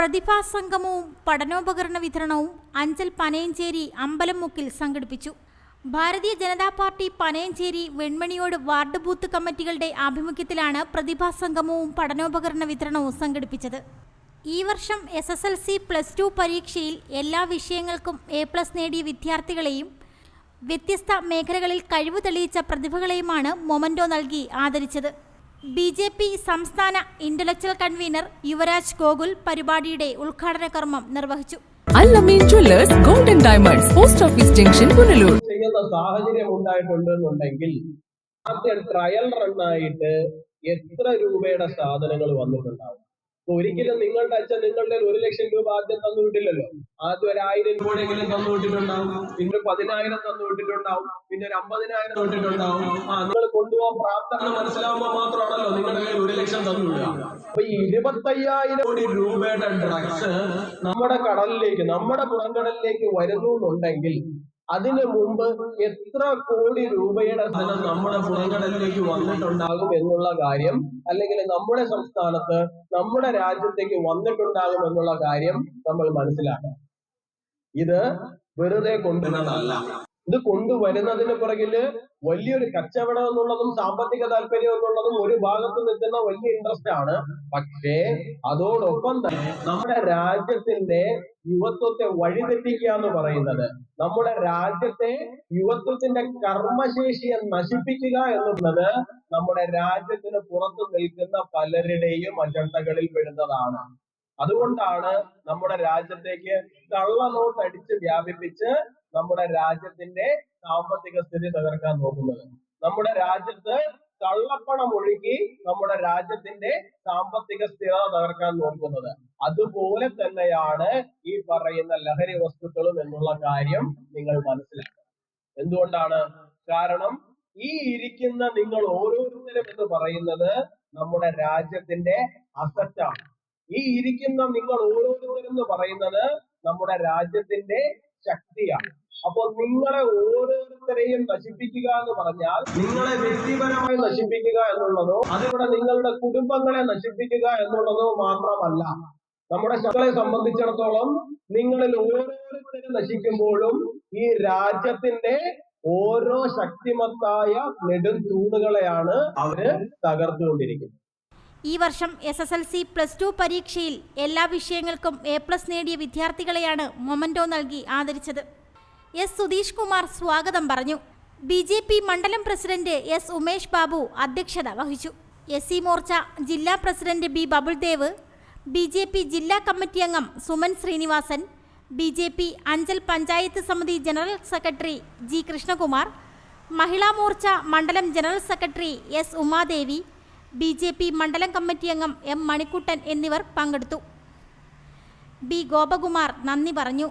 പ്രതിഭാ സംഗമവും പഠനോപകരണ വിതരണവും അഞ്ചൽ പനയഞ്ചേരി അമ്പലമുക്കിൽ സംഘടിപ്പിച്ചു. ഭാരതീയ ജനതാ പാർട്ടി പനയഞ്ചേരി വെൺമണിയോട് വാർഡ് ബൂത്ത് കമ്മിറ്റികളുടെ ആഭിമുഖ്യത്തിലാണ് പ്രതിഭാ സംഗമവും പഠനോപകരണ വിതരണവും സംഘടിപ്പിച്ചത്. ഈ വർഷം S S L C plus two പരീക്ഷയിൽ എല്ലാ വിഷയങ്ങൾക്കും എ പ്ലസ് നേടിയ വിദ്യാർത്ഥികളെയും വ്യത്യസ്ത മേഖലകളിൽ കഴിവ് തെളിയിച്ച പ്രതിഭകളെയുമാണ് മൊമന്റോ നൽകി ആദരിച്ചത്. ബി ജെ പി സംസ്ഥാന ഇന്റലക്ച്വൽ കൺവീനർ യുവരാജ് ഗോകുൽ പരിപാടിയുടെ ഉദ്ഘാടന കർമ്മം നിർവഹിച്ചു. Allameen jewellers golden diamonds post office junction Punalur. ചെയ്യുന്ന സാഹചര്യം ഉണ്ടായിട്ടുണ്ട് എന്നുണ്ടെങ്കിൽ ആദ്യം ട്രയൽ റണ്ണായിട്ട് എത്ര രൂപയുടെ സാധനങ്ങൾ വന്നിട്ടുണ്ടാവും? ഒരിക്കലും നിങ്ങളുടെ അച്ഛൻ നിങ്ങളുടെ ഒരു ലക്ഷം രൂപ ആദ്യം തന്നു വിട്ടില്ലല്ലോ ആദ്യം ഒരു ആയിരം രൂപയെങ്കിലും തന്നു വിട്ടിട്ടുണ്ടാവും പിന്നെ ഒരു പതിനായിരം തന്നു വിട്ടിട്ടുണ്ടാവും പിന്നെ ഒരു അമ്പതിനായിരം വിട്ടിട്ടുണ്ടാവും ആ നിങ്ങൾ കൊണ്ടുപോകാൻ പ്രാപ്തമെന്ന് മനസ്സിലാവുമ്പോൾ മാത്രമാണല്ലോ നിങ്ങളുടെ കയ്യിൽ ഒരു ലക്ഷം തന്നു വിടുക അപ്പൊ ഈ ഇരുപത്തയ്യായിരം കോടി രൂപയുടെ ഡ്രഗ്സ് നമ്മുടെ കടലിലേക്ക് നമ്മുടെ പുറംകടലിലേക്ക് വരുന്നു അതിനു മുമ്പ് എത്ര കോടി രൂപയുടെ ധനം നമ്മുടെ പുറംകടലിലേക്ക് വന്നിട്ടുണ്ടാകും എന്നുള്ള കാര്യം അല്ലെങ്കിൽ നമ്മുടെ സംസ്ഥാനത്ത് നമ്മുടെ രാജ്യത്തേക്ക് വന്നിട്ടുണ്ടാകും എന്നുള്ള കാര്യം നമ്മൾ മനസ്സിലാക്കണം. ഇത് വെറുതെ കൊണ്ടുവരുന്നതല്ല ഇത് കൊണ്ടുവരുന്നതിന് പുറകിൽ വലിയൊരു കച്ചവടം എന്നുള്ളതും സാമ്പത്തിക താല്പര്യം എന്നുള്ളതും ഒരു ഭാഗത്ത് നിൽക്കുന്ന വലിയ ഇൻട്രസ്റ്റ് ആണ്. പക്ഷേ അതോടൊപ്പം തന്നെ നമ്മുടെ രാജ്യത്തിന്റെ യുവത്വത്തെ വഴിതെറ്റിക്കുക എന്ന് പറയുന്നത് നമ്മുടെ രാജ്യത്തെ യുവത്വത്തിന്റെ കർമ്മശേഷിയെ നശിപ്പിക്കുക എന്നുള്ളത് നമ്മുടെ രാജ്യത്തിന് പുറത്തു നിൽക്കുന്ന പലരുടെയും അജണ്ടകളിൽ പെടുന്നതാണ്. അതുകൊണ്ടാണ് നമ്മുടെ രാജ്യത്തേക്ക് കള്ളനോട്ട് അടിച്ച് വ്യാപിപ്പിച്ച് നമ്മുടെ രാജ്യത്തിന്റെ സാമ്പത്തിക സ്ഥിതി തകർക്കാൻ നോക്കുന്നത്. നമ്മുടെ രാജ്യത്ത് കള്ളപ്പണം ഒഴുകി നമ്മുടെ രാജ്യത്തിന്റെ സാമ്പത്തിക സ്ഥിരത തകർക്കാൻ നോക്കുന്നത്. അതുപോലെ തന്നെയാണ് ഈ പറയുന്ന ലഹരി വസ്തുക്കളും എന്നുള്ള കാര്യം നിങ്ങൾ മനസ്സിലാക്കണം. എന്തുകൊണ്ടാണ്? കാരണം ഈ ഇരിക്കുന്ന നിങ്ങൾ ഓരോരുത്തരും എന്ന് പറയുന്നത് നമ്മുടെ രാജ്യത്തിന്റെ അസറ്റാണ് ഈ ഇരിക്കുന്ന നിങ്ങൾ ഓരോരുത്തരും എന്ന് പറയുന്നത് നമ്മുടെ രാജ്യത്തിന്റെ ശക്തിയാണ്. അപ്പോൾ നിങ്ങളെ ഓരോരുത്തരെയും നശിപ്പിക്കുക എന്ന് പറഞ്ഞാൽ നിങ്ങളെ വ്യക്തിപരമായി നശിപ്പിക്കുക എന്നുള്ളതോ അതിവിടെ നിങ്ങളുടെ കുടുംബങ്ങളെ നശിപ്പിക്കുക എന്നുള്ളതോ മാത്രമല്ല. നമ്മുടെ ശക്തികളെ സംബന്ധിച്ചിടത്തോളം നിങ്ങളിൽ ഓരോരുത്തരും നശിക്കുമ്പോഴും ഈ രാജ്യത്തിന്റെ ഓരോ ശക്തിമത്തായ നെടും തൂണുകളെയാണ് അവർ തകർത്തുകൊണ്ടിരിക്കുന്നത്. ഈ വർഷം S S L C plus two പരീക്ഷയിൽ എല്ലാ വിഷയങ്ങൾക്കും എ പ്ലസ് നേടിയ വിദ്യാർത്ഥികളെയാണ് മൊമന്റോ നൽകി ആദരിച്ചത്. എസ് സുധീഷ് കുമാർ സ്വാഗതം പറഞ്ഞു. ബി ജെ പി മണ്ഡലം പ്രസിഡന്റ് എസ് ഉമേഷ് ബാബു അധ്യക്ഷത വഹിച്ചു. എസ് സി മോർച്ച ജില്ലാ president B Babuldev B J P ജില്ലാ കമ്മിറ്റി അംഗം Suman Sreenivasan B J P Anchal panchayat സമിതി general secretary G Krishnakumar Mahila Morcha മണ്ഡലം general secretary S Umadevi B J P മണ്ഡലം committee അംഗം M Manikuttan എന്നിവർ പങ്കെടുത്തു. B Gopakumar നന്ദി പറഞ്ഞു.